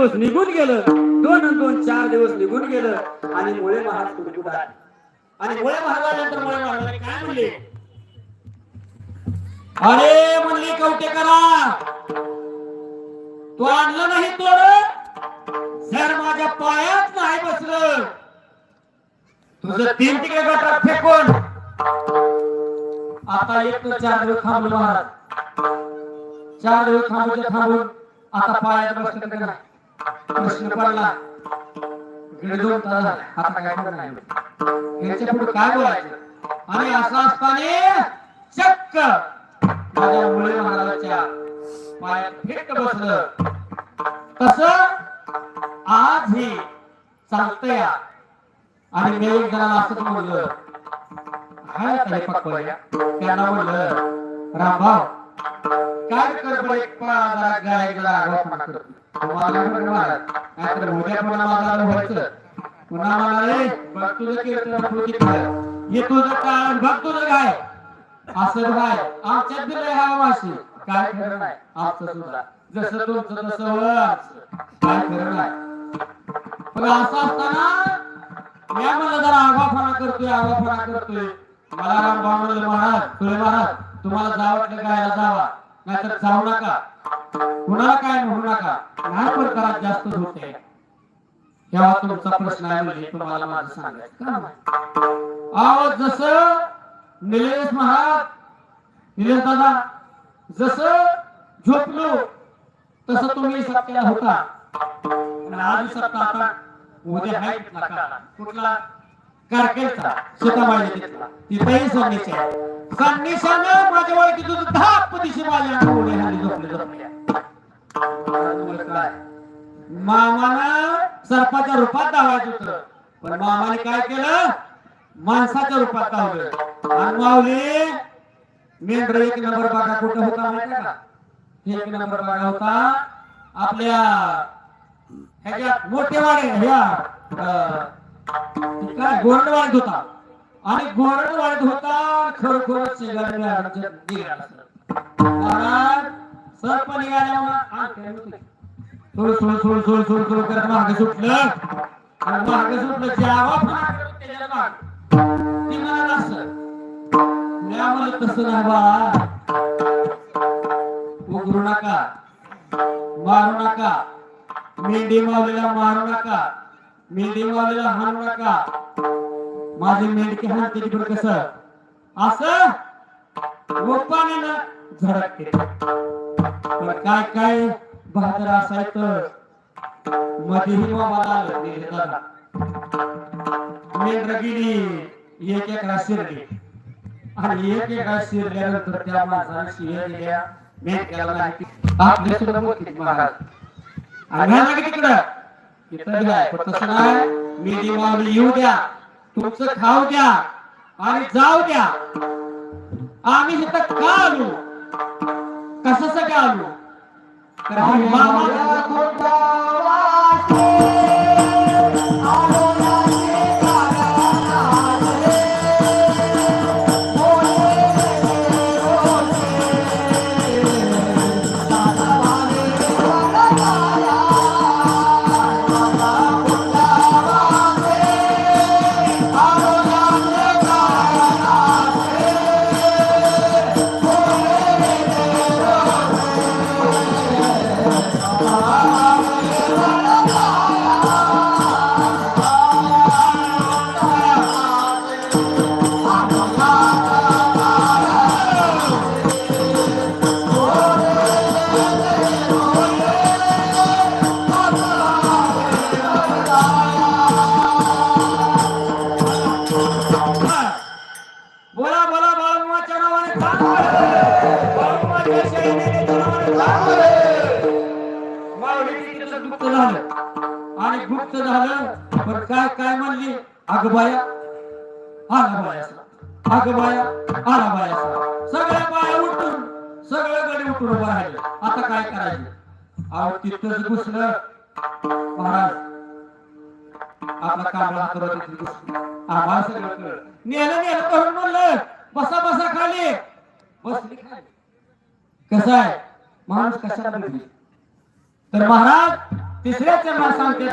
दिवस निघून गेलं. दोन आणि दोन चार दिवस निघून गेलं. आणि मुळे महाराज कुटकुट आले आणि मुळे महाराजानंतर मुळे महाराजांनी काय म्हणले? अरे म्हणली कवटे करा तू आणलं नाही तोड? जर माझ्या पायात नाही बसलं तुझं तीन तिकडे गटात फेकून. आता एक चार दिवस थांबलो महाराज. चार दिवस थांबून थांबून. आता पायात बसलं नाही. प्रश्न पडला. दोन तास आता काय नाही पुढे काय बोलायचं? आणि असं असताना चक्क माझ्या मुळे महाराजाच्या पायात फिट बसलं. तस आज हे चालतंय. आणि मी एक जणाला असं म्हणलं हाय काय पक्वया त्यांना म्हणलं रामभाव काय कर बरं एक पळा जरा गाय गेला आरोप करतो तुम्हाला म्हणलं नाहीतर उद्या पुन्हा माझा व्हायचं पुन्हा म्हणाले बघ तुझं कीर्तन कृती हे तुझं काय बघ तुझं काय असं काय आमच्यात बी लय हा वाशी काय खरं नाही आमचं सुद्धा जसं तुमचं तसं काय खरं नाही पण असं असताना मी मला जरा आगाफाना करतोय आगाफाना करतोय मला रामभाव म्हणलं महाराज तुळे महाराज तुम्हाला जावं वाटलं गायला जावा नाहीतर जाऊ नका. कुणाला काय म्हणू नका? नाही पण करा जास्त होते. तेव्हा तुमचा प्रश्न आहे म्हणजे तुम्हाला माझं सांगायचं काम अहो जसं निलेश महाराज निलेश दादा जस झोपलो तस तुम्ही सत्याला होता. आज सत्ता आता उद्या आहे कुठला? काळा? स्वतः माझ्या घेतला. तिथला तिथेही संन्यासी आहे संन्याशानं माझ्या ओळखी तुझं दहा पतीशी माझ्या अंगावर हल्ली झोपले झोपल्या महाराज सर्पाच्या रूपात धावायचं होतं. पण मामाने काय केलं? माणसाच्या रूपात धावलं आणि माऊली मेंढर एक नंबर बागा कुठं होता माहिती का? एक नंबर बागा होता आपल्या ह्याच्यात मोठे वाडे ह्या अं, ते काय होता. आणि गोरड वाढत होता खरोखरच शेजारी मॅडमच्या निघाला महाराज सर्प निघाल्यामुळे म्हणून थोडं थोडं थोडं थोडं थोडं करत मागे सुटलं. आणि मागे सुटलं ज्यावा ती म्हणाला असं मी आम्हाला तसं नाही बा. उघडू नका मारू नका. मेंढी मावलेला मारू नका. मेंढी मावलेला हाणू नका. माझे मेंढकी हाणते बरं कसं? असं? गोपाने झडकते पण काय काय बहादर असायचं? मध्येही मामाला आलं नेले मेंढर गेली एक एकरा शिरली. आणि एक एकरा शिरल्यानंतर त्या माणसाने शिव्या दिल्या. मेंढक्याला नाही आपले सुद्धा मोठी महाराज आणि तिकडं. पण तसं नाही मी दिवाळी येऊ द्या. तुमचं खाऊ द्या. आणि जाऊ द्या. आम्ही इथं का आलो? कशासाठी आलो? तर मामाला बोला गुप्त झालं आणि गुप्त झालं पण काय काय म्हणली अगबाया आला बाया अग आला बाया सगळ्या बाया उठून सगळं गडी उठून उभं राहिले आता काय करायचं अहो तिथंच घुसलं महाराज आपला कामाला करत होती आम्हाला सगळं नेलं नेलं करून म्हणलं कसं आहे? माणूस कशाला तर महाराज तिसऱ्या चरणात सांगते